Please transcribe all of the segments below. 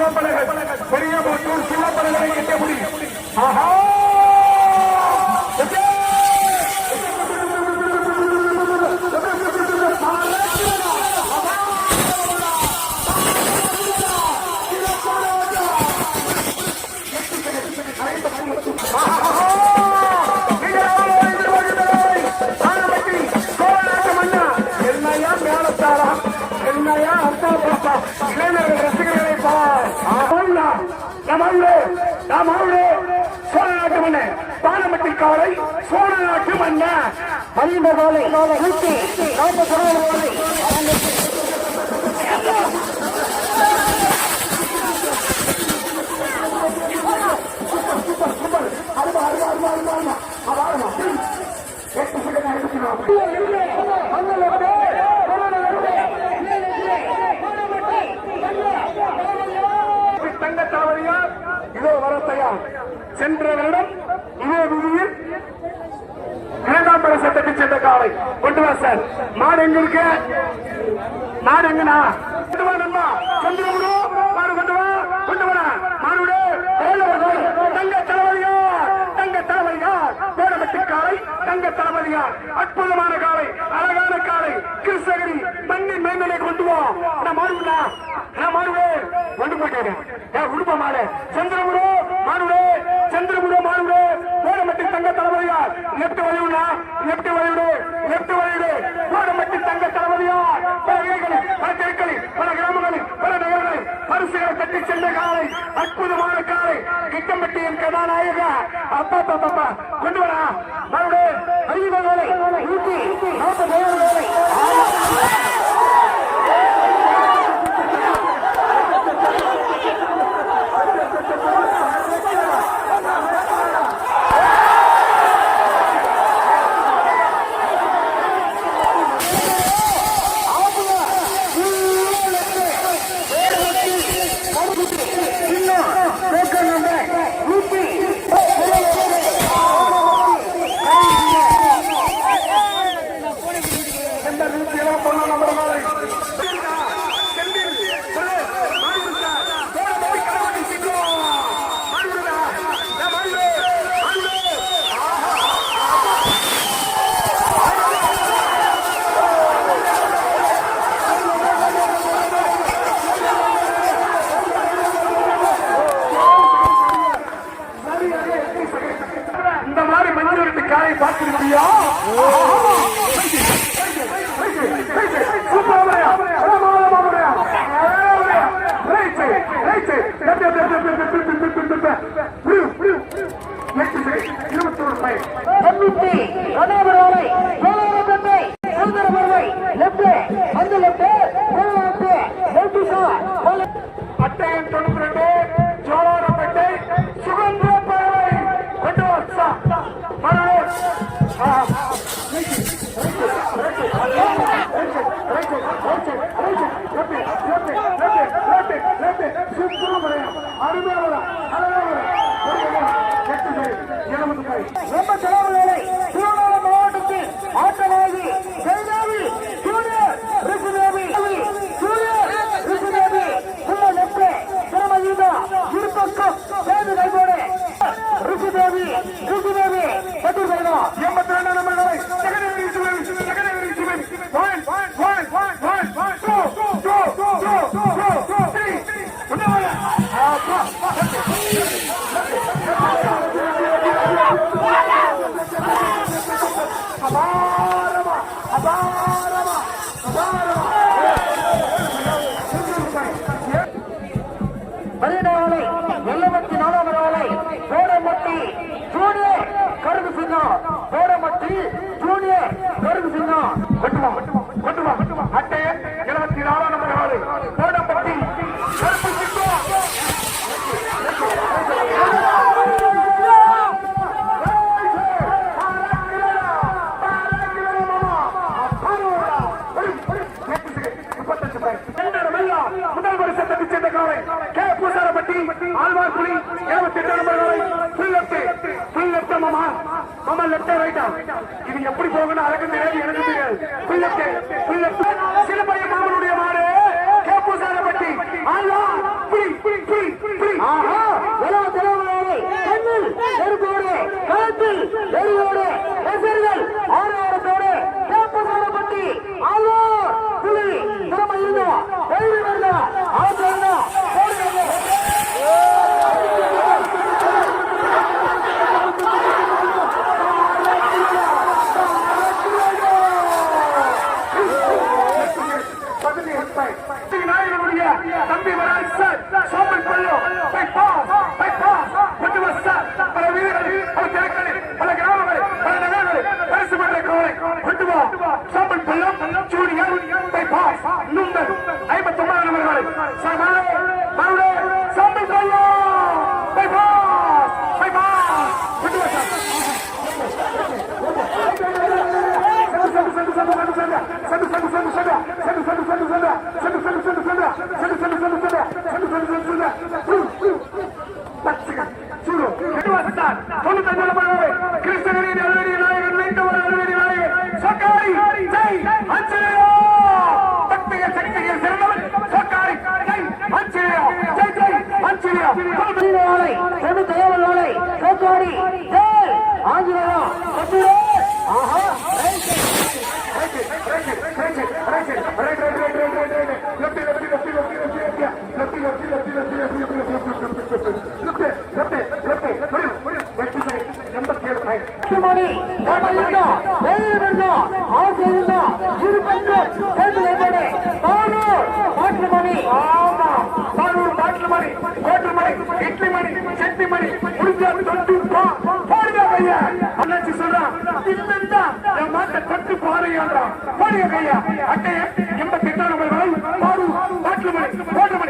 no para மாவுளே Chola நாட்டு மண்ணு பாலமட்டி காலை சோழ நாட்டு மண்ணு மலிந்த காலை நூற்றி நாற்பத்தி ஒன்பது காலை தங்க தளபதியார் இதோ வரத்தையா சென்ற வருடம் இதே விதியில் இரண்டாம் பரிசு தட்டி சென்ற காலை கொண்டு வா சார் மாடு எங்க நாடு எங்கண்ணா கொண்டு வா நண்பா. சந்திரகுரு மாடு கொண்டு வா கொண்டு வா மாடுடு தங்க தளபதியார். தங்க தளபதியார். போடப்பட்ட காலை தங்க தளபதியார். அற்புதமான காலை அழகான காலை கிருஷ்ணகிரி மண்ணின் மேன்மலை கொண்டு வா. நான் மாடுடா நான் மாடுவே கொண்டு போயிட்டேன் ஏன் உடுப்ப மாடு சந்திரகுரு மாடுவே சந்திரகுரு மாடுவே போடப்பட்ட தங்க தளபதியார் லெப்ட் வழிவிடா லெப்ட் வழிவிடு லெப்ட் வழிவிடு போடப்பட்ட தங்க தளபதியார் பல வீடுகளில் பல தெருக்களில் பல கிராமங்களில் பல நகரங்களில் பரிசுகளை தட்டி சென்ற காலை அற்புதமான காலை கிட்டம்பட்டியின் அப்பா அப்பா பாப்பா கொண்டு வரா நம்முடைய ஐந்து நாற்பது விட்டு காயை இருபத்தி ஒரு பையன் தொண்ணூற்றி கனகராலை லெப்ட் அந்த லெப்ட் லெப்ட் சார் ரொம்ப செலவுகளை ஜூனியர் கருது சிங்கம் கொட்டுவா கொட்டுவா இது எப்படி போகணும் எனக்கு தெரியாது எனக்கு தெரியாது. ஃபுல் லெப்ட் சிலப்பைய மாமனுடைய மாடு கே பூசாரப்பட்டி ஆழ்வார் புலி புலி புலி புலி. ஆஹா எல்லா தலைவரோடு கண்ணில் நெருப்போடு களத்தில் எரியோடு ரசிகர்கள் ஆரோரத்தோடு கேப்பசாரப்பட்டி. ஆழ்வார் மணி கோட்டு மணி இட்லி மணி சட்னி மணி முடிஞ்சாலும் தொட்டு போடுங்க கையா. அண்ணாச்சி சொல்றான் இல்லைன்னா என் மாட்டை தொட்டு போறையாடுறான் போடுங்க கையா. அட்டைய எண்பத்தி எட்டாம் நம்பர் வரை பாடு பாட்டு மணி கோட்டு மணி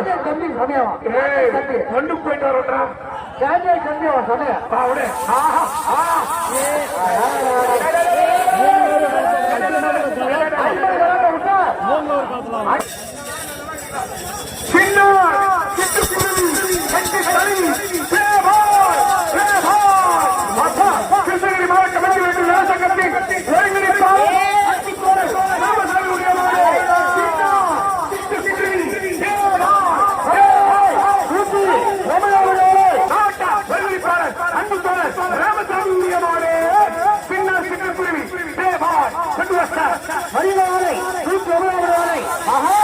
ராஜன் தம்பி சமயமா தம்பி கொண்டு போயிட்டு வரோம்டா ராஜன் தம்பியவா சமயம் அவனே ஆஹா ஆ ஏ சின்ன சிட்டு வருகிறவரை தூக்கி வருகிறவரை ஆஹா